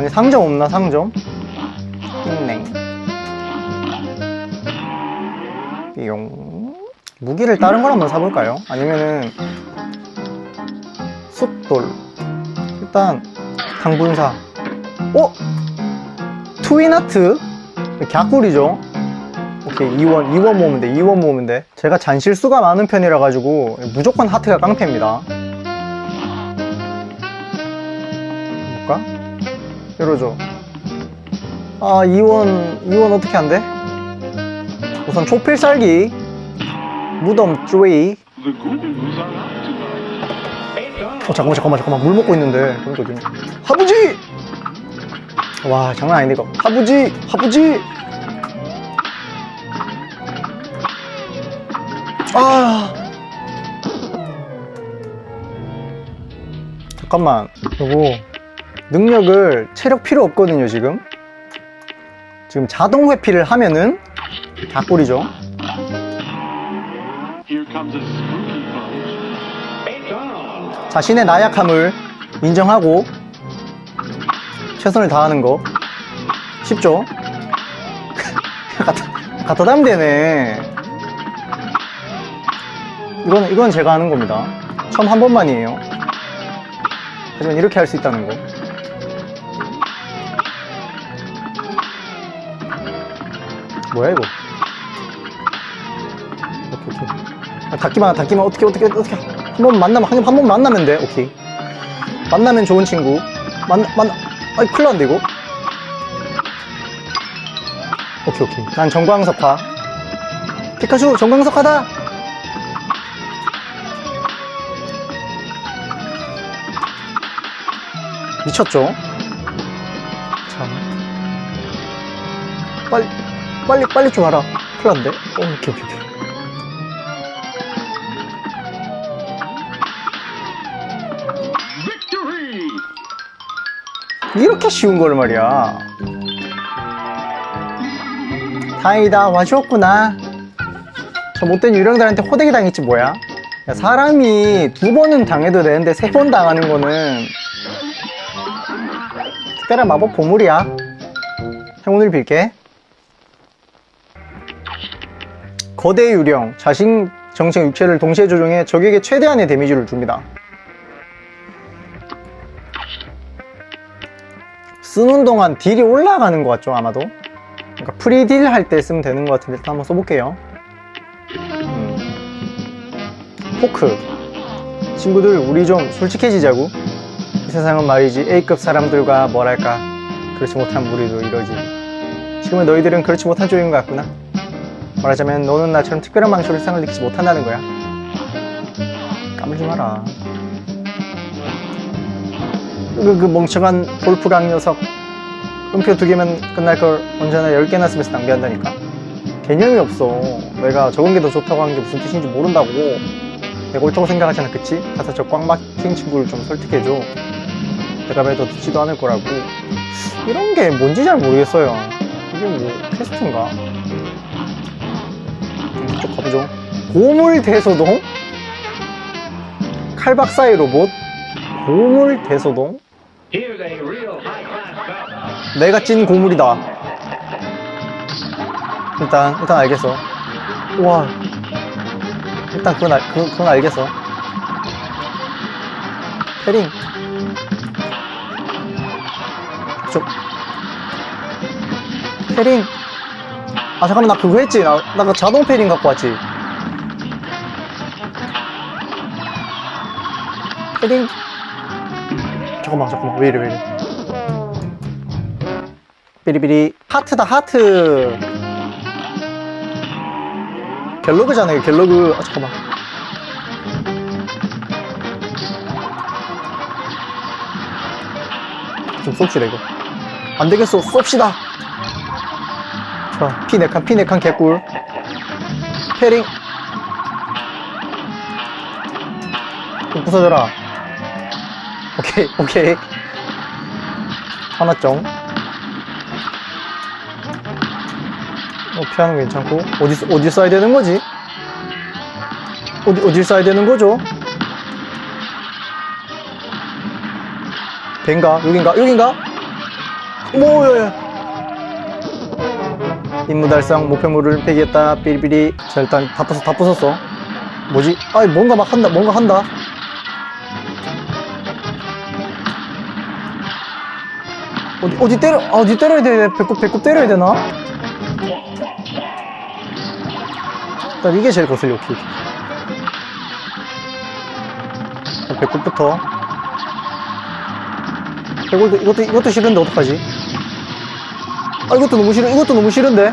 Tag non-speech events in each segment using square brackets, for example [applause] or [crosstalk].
아니 상점 없나 상점? 있네 용 무기를 다른 걸 한번 사볼까요? 아니면은 숫돌 일단 당분사 어? 트윈하트? 갸꿀이죠 오케이 2원 2원 모으면 돼 2원 모으면 돼 제가 잔실수가 많은 편이라 가지고 무조건 하트가 깡패입니다 볼까? 이러죠. 아 2원 2원 어떻게 안 돼? 우선 무덤 ghouls are out tonight. 어 잠깐만 잠깐만 잠깐만. 물 먹고 있는데 그러니까 좀 하부지! 와 장난 아닌데 이거. 하부지 하부지! 아! 잠깐만. 요거 능력을 체력 필요 없거든요 지금. 지금 자동 회피를 하면은 닭골이죠. 자신의 나약함을 인정하고 최선을 다하는 거. 쉽죠? 갖다, 갖다 담면 되네. 이건, 이건 제가 하는 겁니다. 처음 한 번만이에요. 하지만 이렇게 할 수 있다는 거 뭐야 이거? 오케이 오케이. 아, 닫기만 닫기만. 어떻게 어떻게 어떻게? 한 번 만나면 한 번 만나면 돼 오케이. 만나면 좋은 친구. 만나 만나 아이 큰일 났는데 이거? 오케이 오케이. 난 정광석화. 피카츄 정광석화다! 미쳤죠? 참. 빨리 빨리 빨리 좀 와라 큰일 났는데 어, 오케이 오케이 오케이! 이렇게 쉬운 걸 말이야. 다행이다, 와주었구나. 저 못된 유령들한테 호되게 당했지 뭐야? 야, 사람이 두 번은 당해도 되는데 세 번 당하는 거는 특별한 마법 보물이야. 행운을 빌게. 거대 유령, 자신 정체 육체를 동시에 조종해 적에게 최대한의 데미지를 줍니다. 쓰는 동안 딜이 올라가는 것 같죠 아마도? 그러니까 프리딜 할 때 쓰면 되는 것 같은데 일단 한번 써볼게요. 음. 포크. 친구들 우리 좀 솔직해지자고. 이 세상은 말이지 A급 사람들과 뭐랄까 그렇지 못한 무리도 이러지 지금은 너희들은 그렇지 못한 쪽인 것 같구나 말하자면 너는 나처럼 특별한 방식으로 세상을 느끼지 못한다는 거야. 까불지 마라. 그, 그 멍청한 볼프강 녀석. 음표 두 개면 끝날 걸 언제나 열 개나 쓰면서 낭비한다니까. 개념이 없어. 내가 적은 게 더 좋다고 하는 게 무슨 뜻인지 모른다고. 내가 옳다고 생각하잖아 그치? 가서 저 꽉 막힌 친구를 좀 설득해줘. 봐도 듣지도 않을 거라고. 이런 게 뭔지 잘 모르겠어요. 이게 뭐 퀘스트인가? 음, 이쪽 가보죠 고물 대소동 칼박 사이 로봇 고물 대소동 Here's a real high-class battle. 내가 찐 고물이다. 일단 일단 알겠어. 와. 일단 그건 알 그, 그건 알겠어. 패링. 좀. 패링. 아 잠깐만 나 그거 했지. 나 나 그 자동 패링 갖고 왔지. 패링. 잠깐만 잠깐만 왜 이래 왜 이래. 비리비리 하트다 하트 갤러그잖아요 갤러그 아 잠깐만 좀 쏩시다 이거 안되겠어 쏩시다 좋아 피네칸 피네칸 개꿀. 패링. 좀 부서져라. 오케이 오케이. 하나점 어, 피하는 거 괜찮고. 어디 써- 어디 써야 되는 거지? 어디 어디 써야 되는 거죠? 벤가 여긴가? 여긴가? 뭐야 임무 달성 목표물을 폐기했다. 삐리삐리. 자 일단. 다 부쉈 다 부쉈어. 뭐지? 아이 뭔가 막 한다. 뭔가 한다. 어디 어디 때려 아, 어디 때려야 돼. 배꼽 배꼽 때려야 되나? 일단 이게 제일 거슬려. 자, 배꼽부터. 이것도 이것도 이것도 싫은데 어떡하지 아 이것도 너무 싫은 이것도 너무 싫은데?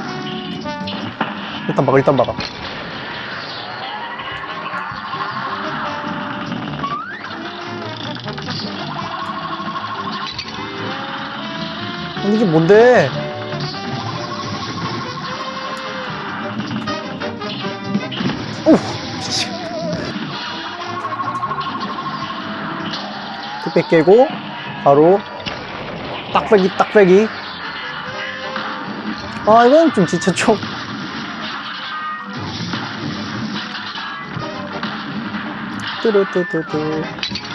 일단 막아 일단 막아 아니 이게 뭔데? 오 뚝배 깨고 바로 딱배기 딱배기 아 이건 좀좀 뚜루뚜뚜뚜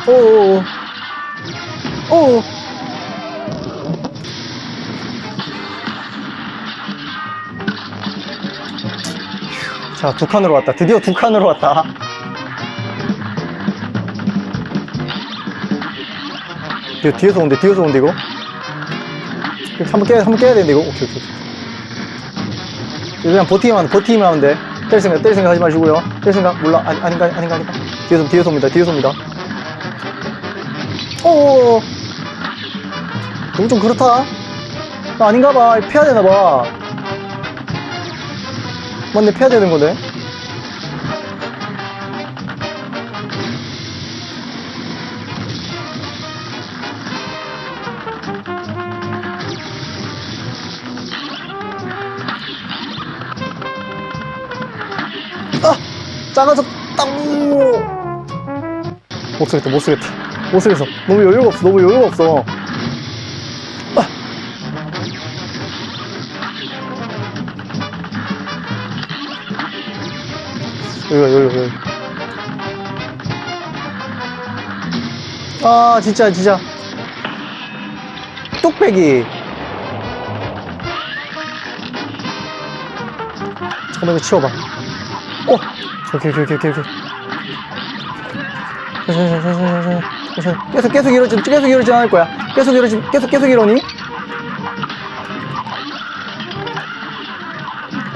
오오 오 오 자, 두 칸으로 왔다. 드디어 두 칸으로 왔다. 뒤, 뒤에서 온대, 뒤에서 온대. 이거 한번 깨야, 한번 깨야 되는데, 이거. 오케이, 오케이. 그냥 버티기만, 버티기만 하면 돼. 때릴 생각, 때릴 생각 하지 마시고요. 때릴 생각, 몰라. 아니, 아닌가, 아닌가, 아닌가. 뒤에서, 뒤에서 옵니다, 뒤에서 옵니다. 오오오. 이거 좀 그렇다. 아, 아닌가 봐. 피해야 되나 봐. 맞네, 피해야 되는 거네. 땅! 못 쓰겠다, 못 쓰겠다. 못 쓰겠어. 너무 여유가 없어, 너무 여유가 없어. 아! 여기, 여기, 여기. 아, 진짜, 진짜. 뚝배기. 잠깐만, 이거 치워봐. 어! 오케이, 오케이, 오케이, 오케이, 오케이. 계속, 계속 이러지, 계속 이러지 않을 거야. 계속 이러지, 계속, 계속 이러니?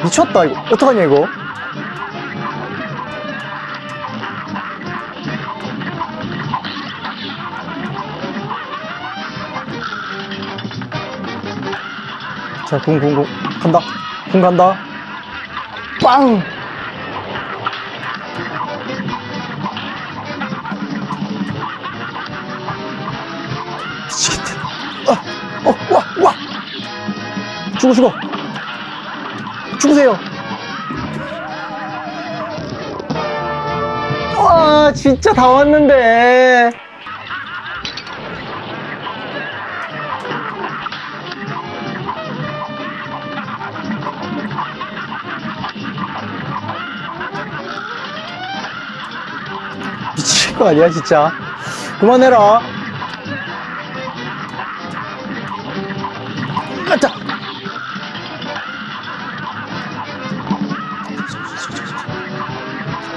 미쳤다, 이거. 어떡하냐, 이거. 자, 궁, 궁, 궁. 간다. 궁 간다. 빵! 죽어, 죽어! 죽으세요! 와, 진짜 다 왔는데. 미칠 거 아니야, 진짜. 그만해라.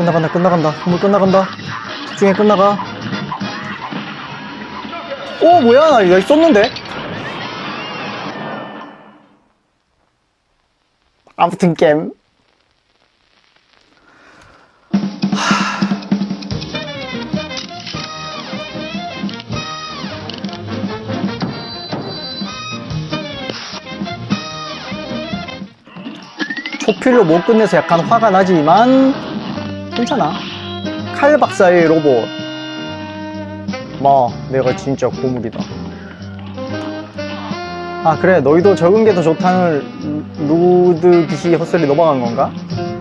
끝나간다, 끝나간다. 건물 끝나간다. 집중해, 끝나가. 오, 뭐야, 나 여기 쏟는데? 아무튼 게임. 초필로 못 끝내서 약간 화가 나지만 괜찮아. 칼 박사의 로봇. 뭐 내가 진짜 고물이다. 아 그래. 너희도 적은 게 더 좋다는 루드 기시 헛소리 넘어간 건가?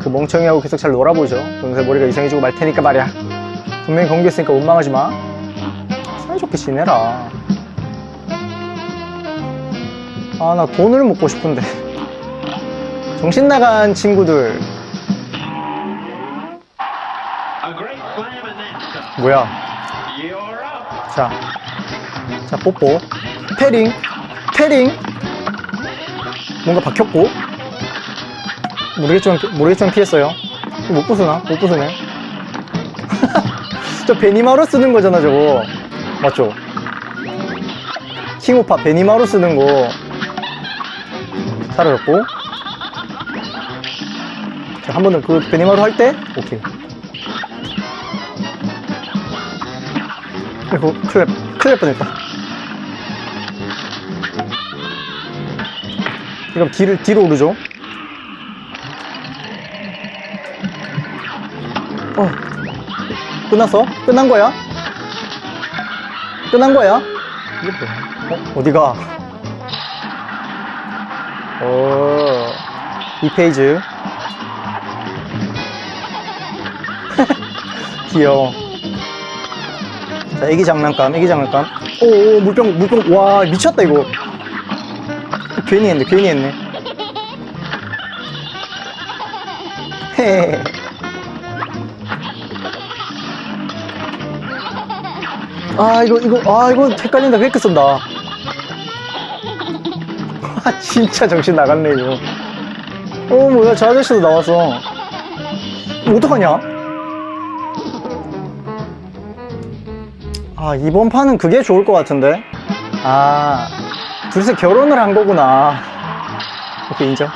그 멍청이하고 계속 잘 놀아보죠. 요새 머리가 이상해지고 말 테니까 말이야. 분명히 공개했으니까 원망하지 마. 사이좋게 지내라. 아 나 돈을 먹고 싶은데. 정신 나간 친구들 뭐야. 자, 자 뽀뽀. 패링 패링. 뭔가 박혔고. 모르겠지만 모르겠지만 피했어요. 못 부수나? 못 부수네. [laughs] 저 베니마루 쓰는 거잖아 저거. 맞죠? 킹오파 베니마루 쓰는 거. 사라졌고. 자, 한 번은 그 베니마루 할 때? 오케이 아이고 큰일, 날- 큰일 날 뻔했다 그럼 뒤를, 뒤로 오르죠 어 끝났어? 끝난 거야? 끝난 거야? 어? 어디가? 오, 이 페이지. [laughs] 귀여워. 자, 애기 장난감, 애기 장난감. 오, 오, 물병, 물병. 와, 미쳤다, 이거. 괜히 했네, 괜히 했네. 헤헤헤. 아, 이거, 이거, 아, 이거 헷갈린다. 페이크 쓴다. [laughs] 아, 진짜 정신 나갔네, 이거. 어, 뭐야, 저 아저씨도 나왔어. 어떡하냐? 아, 이번 판은 그게 좋을 것 같은데? 아, 둘이서 결혼을 한 거구나. 오케이, 인정.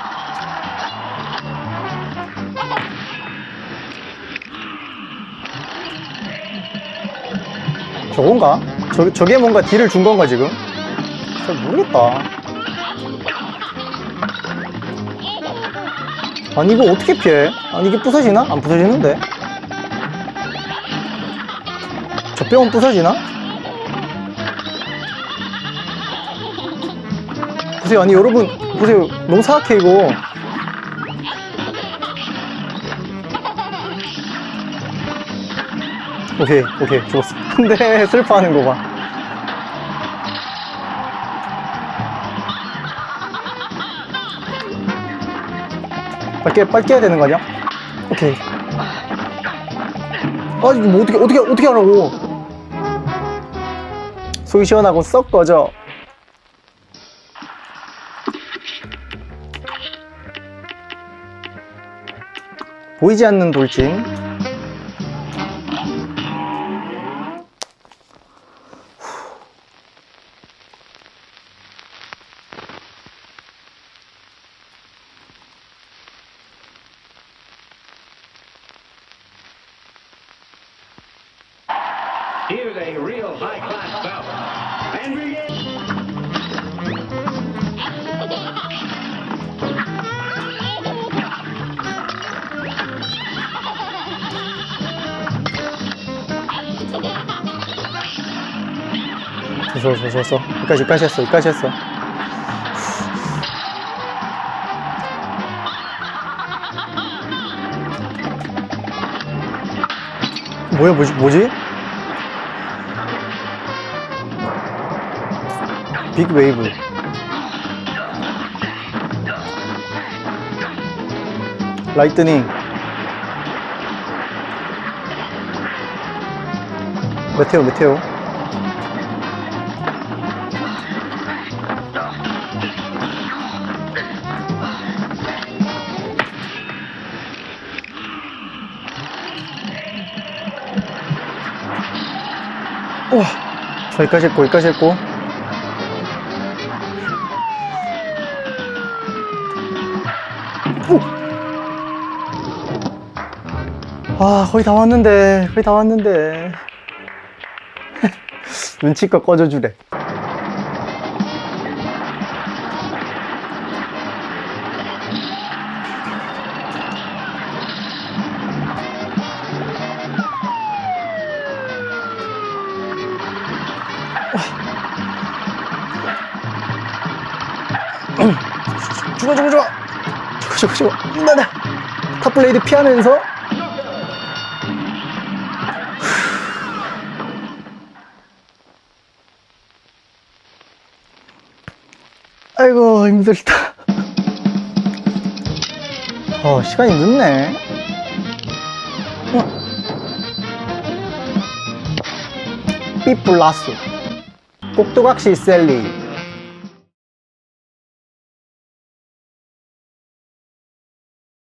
저건가? 저, 저게 뭔가 딜을 준 건가, 지금? 잘 모르겠다. 아니, 이거 어떻게 피해? 아니, 이게 부서지나? 안 부서지는데? 저 뼈는 부서지나? 보세요, 아니, 여러분, 보세요. 너무 사악해, 이거. 오케이, 오케이, 죽었어. [laughs] 근데, 슬퍼하는 거 봐. 빨리 깨, 빨리 깨야 되는 거 아니야? 오케이. 아, 이거 뭐 어떻게, 어떻게, 어떻게 하라고. 속이 시원하고 썩 꺼져. 보이지 않는 돌진. Here's a real high-class bout. 좋았어, 좋았어, 좋았어. 여기까지, 여기까지 했어, 여기까지 했어. 뭐야, 뭐지, 뭐지? 빅 웨이브. 라이트닝. 메테오, 메테오. 저기까지 했고, 여기까지 했고. 오! 아, 거의 다 왔는데, 거의 다 왔는데. [laughs] 눈치껏 꺼져주래. 죽어, 죽어, 죽어. 나나! 탑블레이드 피하면서 아이고 힘들다 어 시간이 늦네 어. 삐 플러스 꼭두각시 셀리